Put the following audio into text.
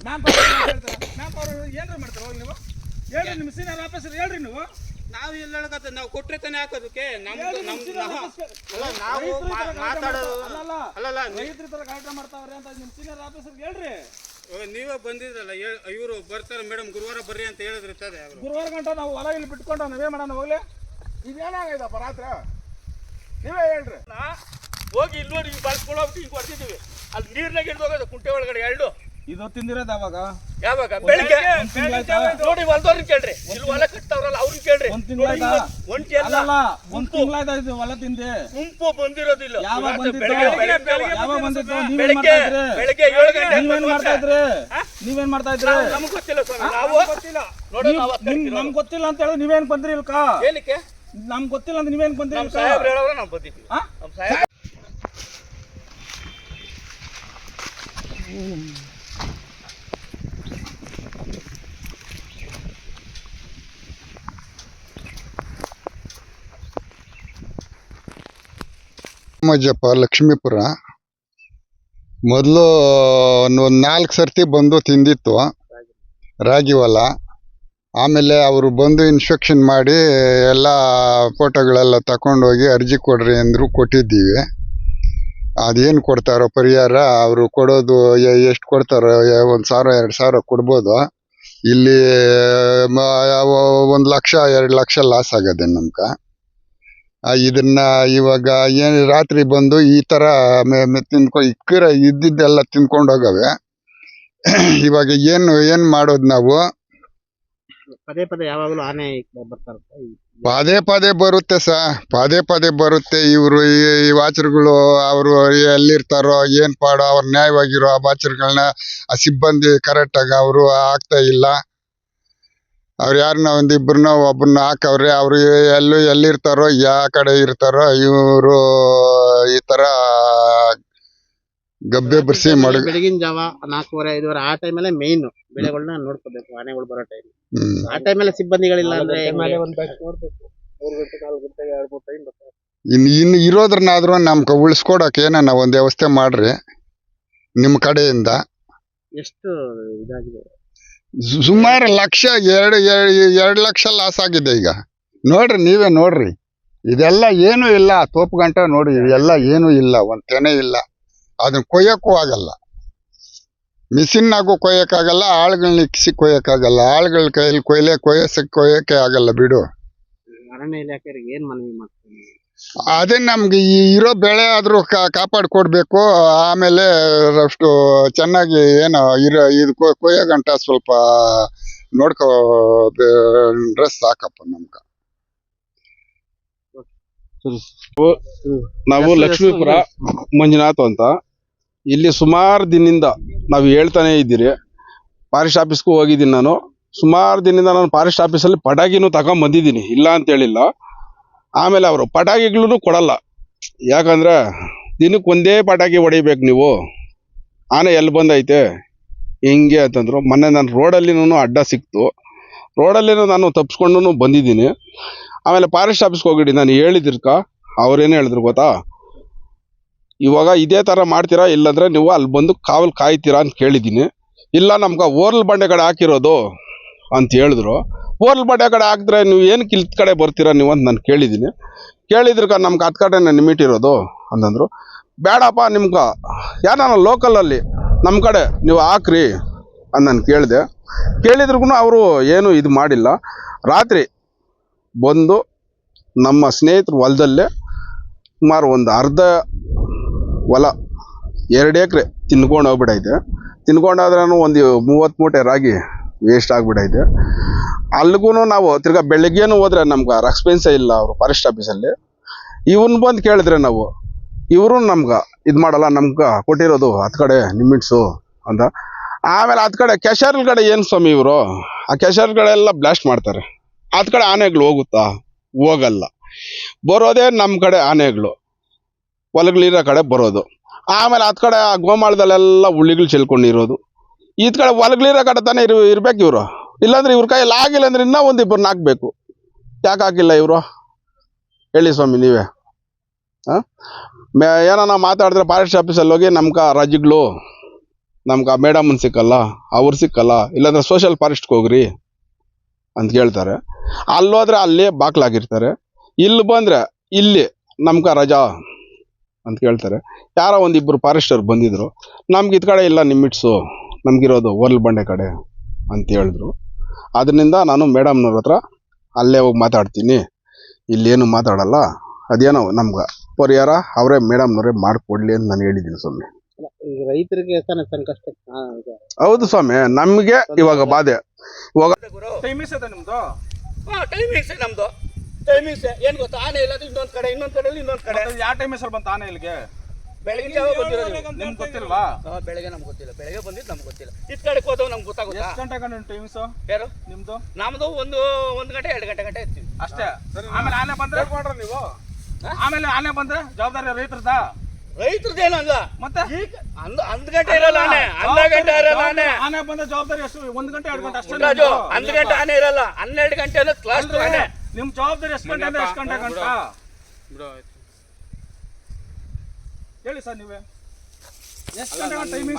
Man power man power ಏನ್ರ ಮಾಡ್ತಾರೆ ಹೋಗಿ ನೀವು? ಹೇಳ್ರಿ ನಿಮ್ಮ ಸೀನಿಯರ್ ಆಫೀಸರ್ ಹೇಳ್ರಿ ನೀವು. ನಾವು ಎಲ್ಲ ಹೇಳಕತ್ತ ನಾವು ಕೊಟ್ರೆ ತಾನೇ ಹಾಕೋದಕ್ಕೆ? ನಮ್ದು ನಮ್ದು. ಅಲ್ಲ ನಾವು ಮಾತಾಡೋದು ಅಲ್ಲ ಅಲ್ಲಲ್ಲ ಅಲ್ಲಲ್ಲ ನೀ- ರೈತರ ತರ ಕಾರ್ಯಕ್ರಮ ಮಾಡ್ತಾವ್ರೆ ಅಂತ ನಿಮ್ಮ ಸೀನಿಯರ್ ಆಫೀಸರ್ ಹೇಳ್ರಿ. ನೀವೇ ಬಂದಿದ್ರಲ್ಲ ಇವರು ಬರ್ತಾರೆ ಮೇಡಮ್ ಗುರುವಾರ ಬರ್ರಿ ಅಂತ ಹೇಳಿದ್ರು ಇರ್ತದೆ ಗುರುವಾರ ಗಂಟ ನಾವು ಹೊಲ ಇಲ್ಲಿ ಬಿಟ್ಕೊಂಡು ನಾವೇ ಮಾಡೋಣ ಹೋಗ್ಲಿ. ಇದೇನಾಗೈತಪ್ಪ ರಾತ್ರಿ? ನೀವೇ ಹೇಳ್ರಿ. ಹೋಗಿ ಇಲ್ಲಿ ನೋಡಿ ಹೋಗ್ಬಿಟ್ಟು ಹಿಂಗೆ ಬರ್ತಿದ್ದೀವಿ ಅಲ್ಲಿ ನೀರ್ನಾಗ ಹಿಡ್ದು ಹೋಗೋದು ಕುಂಟೆ ಒಳಗಡೆ ಎರಡು. ಇದು ತಿಂದಿರೋದು ಅವಾಗ ಯಾವಾಗ? ಬೆಳಿಗ್ಗೆ? ನೋಡಿ ಹೊಲ್ದವ್ರನ್ನ ಕೇಳ್ರಿ. ಇಲ್ಲಿ ಹೊಲ ಕಟ್ತಾವ್ರಲ್ಲ ಅವ್ರನ್ನ ಕೇಳ್ರಿ. ಒಂದ್ ತಿಂಗಳಾಯ್ತಾ ಒಂಟಿ ಅಲ್ಲ ಒಂದ್ ತಿಂಗಳಾಯ್ತಾ ಇದು ಹೊಲ ತಿಂದೆ? ಗುಂಪು ಬಂದಿರೋದಿಲ್ಲ. ಯಾವಾಗ ಬಂದಿದ್ದು. ಯಾವಾಗ ಬಂದಿದ್ದು ನೀವೇನ್ ಬೆಳಗ್ಗೆ ಬೆಳಗ್ಗೆ ಏಳು ಗಂಟೆ. ನೀವೇನ್ ಮಾಡ್ತಾ ಇದ್ರಿ? ನೀವೇನ್ ಮಾಡ್ತಾ ಇದ್ರಿ? ನಮ್ಗೆ ಗೊತ್ತಿಲ್ಲ ಸ್ವಾಮಿ ನಾವು ಗೊತ್ತಿಲ್ಲ. ನೋಡಿ ನಮ್ಗ್ ಗೊತ್ತಿಲ್ಲ ಅಂತ ಹೇಳಿದ್ರೆ ನೀವೇನ್ ಬಂದ್ರಿ ಇಲ್ಕ? ಏನಕ್ಕೆ? ನಮ್ಗೆ ಗೊತ್ತಿಲ್ಲ ಅಂತ ನೀವೇನ್ ಬಂದ್ರಿ ಇಲ್ಕ? ಸಾಹೇಬ್ರು ಹೇಳೋರು ನಾವು ಬಂದಿದ್ವಿ? ನಮ್ಮ ಸಾಹೇಬ್ ಮಜ್ಜಪ್ಪ ಲಕ್ಷ್ಮೀಪುರ ಮೊದಲು, ಒಂದು ನಾಲ್ಕು ಸರ್ತಿ ಬಂದು ತಿಂದಿತ್ತು ರಾಗಿ ಆಮೇಲೆ ಅವರು ಬಂದು ಇನ್ಸ್ಪೆಕ್ಷನ್ ಮಾಡಿ ಎಲ್ಲ ಫೋಟೋಗಳೆಲ್ಲ ತಗೊಂಡೋಗಿ ಅರ್ಜಿ ಕೊಡ್ರಿ ಅಂದರು ಕೊಟ್ಟಿದ್ದೀವಿ. ಅದೇನು ಕೊಡ್ತಾರೋ ಪರಿಹಾರ, ಅವರು ಕೊಡೋದು ಎಷ್ಟು ಕೊಡ್ತಾರೋ ಒಂದು ಸಾವಿರ, ಎರಡು ಸಾವಿರ ಕೊಡ್ಬೋದು. ಇಲ್ಲಿ ಒಂದು ಲಕ್ಷ, ಎರಡು ಲಕ್ಷ ಲಾಸ್ ಆಗದೆ ನಮ್ಗೆ. ಇದನ್ನ ಇವಾಗ ಏನು ರಾತ್ರಿ ಬಂದು ಈ ಥರ ತಿನ್ಕೊ ಇಕ್ಕಿರ ಇದ್ದಿದ್ದೆಲ್ಲ ತಿನ್ಕೊಂಡು ಹೋಗವೆ. ಇವಾಗ ಏನು ಏನು ಮಾಡೋದು ನಾವು? ಪದೇ ಪದೇ ಯಾವಾಗಲೂ ಆನೆ ಪದೇ ಪದೇ ಬರುತ್ತೆ ಸ. ಪದೇ ಪದೇ ಬರುತ್ತೆ. ಇವರು ಈ ವಾಚರ್ಗಳು ಅವರು ಎಲ್ಲಿರ್ತಾರೋ ಏನು ಪಾಡೋ ಅವ್ರು ನ್ಯಾಯವಾಗಿರೋ ಆ ವಾಚರ್ಗಳನ್ನ ಆ ಸಿಬ್ಬಂದಿ ಕರೆಕ್ಟಾಗಿ ಅವರು ಆಗ್ತಾ ಇಲ್ಲ. ಅವ್ರು ಯಾರನ್ನ ಒಂದಿಬ್ಬರನ್ನ ಒಬ್ಬರನ್ನ ಹಾಕವ್ರೆ ಅವರು ಎಲ್ಲೂ ಎಲ್ಲಿರ್ತಾರೋ ಯಾವ ಕಡೆ ಇರ್ತಾರೋ ಇವರು ಈ ತರ ಗಬ್ಬೆ ಬರ್ಸಿ ಮಡಗ ಬೆಳಗಿನ ಜಾವ ನಾಲ್ಕೂವರೆ ಐದುವರೆ ಆ ಟೈಮಲ್ಲೇ ಮೇನ್ ಬೆಳೆಗಳನ್ನ ನೋಡ್ಕೋಬೇಕು ಆನೆಗಳು ಬರೋ ಟೈಮ್ ಆ ಟೈಮಲ್ಲಿ ಸಿಬ್ಬಂದಿಗಳಿಲ್ಲ ಅಂದ್ರೆ ಇನ್ ಇನ್ ಇನ್ನು ಇರೋದ್ರನ್ನಾದ್ರೂ ನಮ್ಗೆ ಉಳಿಸ್ಕೊಡಕ್ಕೆ ಏನನ್ನ ಒಂದು ವ್ಯವಸ್ಥೆ ಮಾಡ್ರಿ ನಿಮ್ಮ ಕಡೆಯಿಂದ ಎಷ್ಟು ಇದಾಗಿದೆ ಸುಮಾರು ಲಕ್ಷ ಎರಡು ಎರಡು ಲಕ್ಷ ಲಾಸ್ ಆಗಿದೆ ಈಗ. ನೋಡ್ರಿ, ನೀವೇ ನೋಡ್ರಿ. ಇದೆಲ್ಲ ಏನೂ ಇಲ್ಲ. ತೋಪು ಗಂಟ ನೋಡಿ ಇದೆಲ್ಲ ಏನೂ ಇಲ್ಲ. ಒಂದು ತೆನೆ ಇಲ್ಲ. ಅದನ್ನ ಕೊಯ್ಯಕ್ಕೂ ಆಗಲ್ಲ. ಮಿಷಿನ್ನಾಗೂ ಕೊಯ್ಯೋಕ್ಕಾಗಲ್ಲ ಆಳುಗಳನ್ನ ಇಕ್ಸಿ ಕೊಯ್ಯಕ್ಕಾಗಲ್ಲ. ಆಳುಗಳ ಕೈಯಲ್ಲಿ ಕೊಯ್ಲೆ ಕೊಯ್ಯಸಕ್ಕೆ ಕೊಯ್ಯಕ್ಕೆ ಆಗಲ್ಲ ಬಿಡು. ಅರಣ್ಯ ಇಲಾಖೆ ಏನು ಮನವಿ ಮಾಡ್ತೀನಿ ಅದೇ ನಮ್ಗೆ ಈ ಇರೋ ಬೆಳೆ ಆದ್ರೂ ಕಾಪಾಡ್ ಕಾಪಾಡ್ಕೊಡ್ಬೇಕು. ಆಮೇಲೆ ಅಷ್ಟು ಚೆನ್ನಾಗಿ ಏನು ಇರೋ ಇದು ಕೊಯ್ಯೋ ಗಂಟ ಸ್ವಲ್ಪ ನೋಡ್ಕೋ ಡ್ರೆಸ್ ಸಾಕಪ್ಪ ನಮ್ಗೆ. ನಾವು ಲಕ್ಷ್ಮೀಪುರ ಮಂಜುನಾಥ್ ಅಂತ. ಇಲ್ಲಿ ಸುಮಾರು ದಿನದಿಂದ ನಾವು ಹೇಳ್ತಾನೆ ಇದ್ದೀರಿ. ಫಾರೆಸ್ಟ್ ಆಫೀಸ್ಗೂ ಹೋಗಿದ್ದೀನಿ ನಾನು. ಸುಮಾರು ದಿನದಿಂದ ನಾನು ಫಾರೆಸ್ಟ್ ಆಫೀಸಲ್ಲಿ ಪಟಾಕಿನೂ ತಗೊಂಡ್ ಬಂದಿದ್ದೀನಿ ಇಲ್ಲ ಅಂತ ಹೇಳಿಲ್ಲ ಆಮೇಲೆ ಅವರು ಪಟಾಕಿಗಳೂ ಕೊಡಲ್ಲ. ಯಾಕಂದ್ರೆ ದಿನಕ್ಕೆ ಒಂದೇ ಪಟಾಕಿ ಹೊಡಿಬೇಕು ನೀವು. ಆನೆ ಎಲ್ಲಿ ಬಂದೈತೆ? ಹಿಂಗೆ ಅಂತಂದ್ರು. ಮೊನ್ನೆ ನಾನು ರೋಡಲ್ಲಿನೂ ಅಡ್ಡ ಸಿಕ್ತು. ರೋಡಲ್ಲಿನೂ ನಾನು ತಪ್ಪಿಸ್ಕೊಂಡು ಬಂದಿದ್ದೀನಿ. ಆಮೇಲೆ ಫಾರೆಸ್ಟ್ ಆಫೀಸ್ಗೆ ಹೋಗಿಡಿ ನಾನು ಹೇಳಿದಿರ್ಕ ಅವ್ರೇನು ಹೇಳಿದ್ರು ಗೊತ್ತಾ? ಇವಾಗ ಇದೇ ಥರ ಮಾಡ್ತೀರಾ? ಇಲ್ಲಾಂದರೆ ನೀವು ಅಲ್ಲಿ ಬಂದು ಕಾವಲು ಕಾಯ್ತೀರಾ ಅಂತ ಕೇಳಿದ್ದೀನಿ. ಇಲ್ಲ ನಮ್ಗೆ ಓರ್ಲ್ ಬಂಡೆಗಳು ಹಾಕಿರೋದು ಅಂತ ಹೇಳಿದ್ರು. ಓರ್ಲ್ ಬಡ ಕಡೆ ಹಾಕಿದ್ರೆ ನೀವು ಏನು ಕಿಲ್ತ್ ಕಡೆ ಬರ್ತೀರಾ ನೀವು ಅಂತ ನಾನು ಕೇಳಿದ್ದೀನಿ ಕೇಳಿದ್ರಕ ನಮ್ಗೆ ಹತ್ತು ಕಡೆನೇ ನಿಮಿಟ್ ಇರೋದು ಅಂತಂದರು. ಬೇಡಪ್ಪ ನಿಮ್ಗೆ ಯಾರು ಲೋಕಲಲ್ಲಿ ನಮ್ಮ ಕಡೆ ನೀವು ಹಾಕ್ರಿ ಅಂತ ನಾನು ಕೇಳಿದೆ. ಕೇಳಿದ್ರಿಗೂ ಅವರು ಏನು ಇದು ಮಾಡಿಲ್ಲ. ರಾತ್ರಿ ಬಂದು ನಮ್ಮ ಸ್ನೇಹಿತರು ಹೊಲದಲ್ಲೇ ಸುಮಾರು ಒಂದು ಅರ್ಧ ಹೊಲ ಎರಡು ಎಕರೆ ತಿನ್ಕೊಂಡು ಹೋಗ್ಬಿಟ್ಟೈತೆ ತಿನ್ಕೊಂಡಾದ್ರೂ ಒಂದು ಮೂವತ್ತು ಮೂಟೆ ರಾಗಿ ವೇಸ್ಟ್ ಆಗಿಬಿಟ್ಟೈತೆ ಅಲ್ಲಿಗೂ ನಾವು ತಿರ್ಗಾ ಬೆಳಿಗ್ಗೆನು ಹೋದ್ರೆ ನಮ್ಗೆ ರೆಕ್ಸ್ಪೆನ್ಸೇ ಇಲ್ಲ ಅವರು ಫಾರೆಸ್ಟ್ ಆಫೀಸಲ್ಲಿ. ಇವನ್ ಬಂದು ಕೇಳಿದ್ರೆ ನಾವು, ಇವರು ನಮ್ಗೆ ಇದು ಮಾಡಲ್ಲ, ನಮ್ಗೆ ಕೊಟ್ಟಿರೋದು ಹತ್ತು ಕಡೆ ನಿಮಿಟ್ಸು ಅಂತ. ಆಮೇಲೆ ಹತ್ತು ಕಡೆ ಕೆಶರ್ಲ್ ಕಡೆ ಏನು ಸ್ವಾಮಿ ಇವರು, ಆ ಕೆಶರ್ಗಳೆಲ್ಲ ಬ್ಲಾಸ್ಟ್ ಮಾಡ್ತಾರೆ. ಹತ್ತು ಕಡೆ ಆನೆಗಳು ಹೋಗುತ್ತಾ? ಹೋಗಲ್ಲ. ಬರೋದೇ ನಮ್ಮ ಕಡೆ ಆನೆಗಳು. ಹೊಲಗಳಿರೋ ಕಡೆ ಬರೋದು. ಆಮೇಲೆ ಹತ್ತು ಕಡೆ ಆ ಗೋಮಾಳದಲ್ಲೆಲ್ಲ ಹುಳಿಗಳು ಚೆಲ್ಕೊಂಡಿರೋದು. ಈತ್ ಕಡೆ ಹೊಲಗಳಿರೋ ಕಡೆ ತಾನೇ ಇರ್, ಇರ್ಬೇಕು ಇವರು. ಇಲ್ಲಾಂದ್ರೆ ಇವ್ರ ಕೈಯಲ್ಲಿ ಆಗಿಲ್ಲ ಅಂದ್ರೆ ಇನ್ನೂ ಒಂದು ಇಬ್ಬರನ್ನ ಹಾಕ್ಬೇಕು. ಯಾಕೆ ಹಾಕಿಲ್ಲ ಇವರು? ಹೇಳಿ ಸ್ವಾಮಿ, ನೀವೇ. ಹಾಂ? ಏನಾನ ಮಾತಾಡಿದ್ರೆ ಫಾರೆಸ್ಟ್ ಆಫೀಸಲ್ಲಿ ಹೋಗಿ ನಮ್ಗೆ ರಜೆಗಳು ನಮ್ಗೆ ಆ ಸಿಕ್ಕಲ್ಲ, ಅವ್ರು ಸಿಕ್ಕಲ್ಲ, ಇಲ್ಲಾಂದ್ರೆ ಸೋಷಿಯಲ್ ಫಾರೆಸ್ಟ್ಗೆ ಹೋಗ್ರಿ ಅಂತ ಕೇಳ್ತಾರೆ ಅಲ್ಲೋದ್ರೆ ಅಲ್ಲಿ ಬಾಕ್ಲಾಗಿರ್ತಾರೆ. ಇಲ್ಲಿ ಬಂದ್ರೆ ಇಲ್ಲಿ ನಮ್ಗೆ ರಜಾ ಅಂತ ಕೇಳ್ತಾರೆ ಯಾರೋ ಒಂದಿಬ್ರು ಫಾರೆಸ್ಟರ್ ಬಂದಿದ್ರು. ನಮ್ಗೆ ಇದ್ ಕಡೆ ಇಲ್ಲ ನಿಮ್ಮಿಟ್ಸು ನಮಗಿರೋದು ಒರ್ಲ್ ಬಂಡೆ ಕಡೆ ಅಂತ ಹೇಳಿದ್ರು. ಅದರಿಂದ ನಾನು ಮೇಡಮ್ನವ್ರ ಹತ್ರ ಅಲ್ಲೇ ಹೋಗಿ ಮಾತಾಡ್ತೀನಿ. ಇಲ್ಲೇನು ಮಾತಾಡಲ್ಲ. ಅದೇನೋ ನಮ್ಗೆ ಪರಿಹಾರ ಅವರೇ ಮೇಡಮ್ನವರೇ ಮಾಡಿಕೊಡ್ಲಿ ಅಂತ ನಾನು ಹೇಳಿದ್ದೀನಿ ಸ್ವಾಮಿ. ಈಗ ರೈತರಿಗೆ ತಾನೇ ಸಂಕಷ್ಟ ಹಾ, ಇದು. ಹೌದು ಸ್ವಾಮಿ ನಮಗೆ ಇವಾಗ ಬಾಧೆ. ಟೈಮಿಂಗ್ಸ್ ಐತೆ ನಿಮ್ದು? ಟೈಮಿಂಗ್ಸ್ ನಮ್ದು? ಟೈಮಿಂಗ್ಸ್ ಏನ್ ಗೊತ್ತಾ? ಆನೆ ಇಲ್ಲ ಇನ್ನೊಂದ್ ಕಡೆ ಇನ್ನೊಂದ್ ಕಡೆ ಇನ್ನೊಂದ್ ಕಡೆ. ಯಾವ ಟೈಮಿಂಗ್ಸ್ ಅಲ್ಲಿ ಬಂತ ಆನೆ ಇಲ್ಲಿಗೆ? ಬೆಳಗಿನ ಜಾವ ಬಂದಿರೋದು ನಿಮ್ಗೆ ಗೊತ್ತಿಲ್ವಾ? ಹಾ, ಬೆಳಗ್ಗೆ ನಮ್ಗೆ ಗೊತ್ತಿಲ್ಲ. ಬೆಳಗ್ಗೆ ಬಂದಿದ್ದು ನಮ್ಗೆ ಗೊತ್ತಿಲ್ಲ. ಇದ್ ಕಡೆ ಹೋದವ್ ನಮ್ಗೆ ಗೊತ್ತಾಗುತ್ತಾ? ಎಷ್ಟು ಗಂಟೆ ಗಂಟೆ ಟೈಮ್ಸ್ ಯಾರು? ನಿಮ್ದು? ನಮ್ದು ಒಂದು ಒಂದ್ ಗಂಟೆ ಎರಡು ಗಂಟೆ ಗಂಟೆ ಇರ್ತೀವಿ. ಅಷ್ಟೇ? ಆಮೇಲೆ ಆನೆ ಬಂದ್ರೆ? ಮಾಡ್ರ ನೀವು? ಆಮೇಲೆ ಆನೆ ಬಂದ್ರೆ? ಜವಾಬ್ದಾರಿ ರೈತರದ? ರೈತರದೇನಲ್ಲ ಮತ್ತೆ? ಅಂದ ಅಂದ್ ಅಂದ್ ಗಂಟೆ ಇರಲ್ಲ ಆನೆ. ಹನ್ನ ಗಂಟೆ ಇರಲ್ಲ ಆನೆ. ಆನೆ ಬಂದ ಜವಾಬ್ದಾರಿ ಎಷ್ಟು? ಒಂದ್ ಗಂಟೆ ಎರಡು ಗಂಟೆ ಅಷ್ಟೇ ರಾಜು ನಿಮ್ದು. ಗಂಟೆ ಆನೆ ಇರಲ್ಲ. ಹನ್ನೆರಡು ಗಂಟೆ ಅಂದ್ರೆ ಕ್ಲಾಸ್ ಆನೆ. ನಿಮ್ ಜವಾಬ್ದಾರಿ ಎಷ್ಟು ಗಂಟೆ ಅಂದ್ರೆ ಎಷ್ಟು ಗಂಟೆ ಗಂಟ? ಬಿಡು ಆಯ್ತು. ಹೇಳಿ ಸರ್ ನೀವೇ. ಎಷ್ಟು ಗಂಟೆ ಟೈಮಿಂಗ್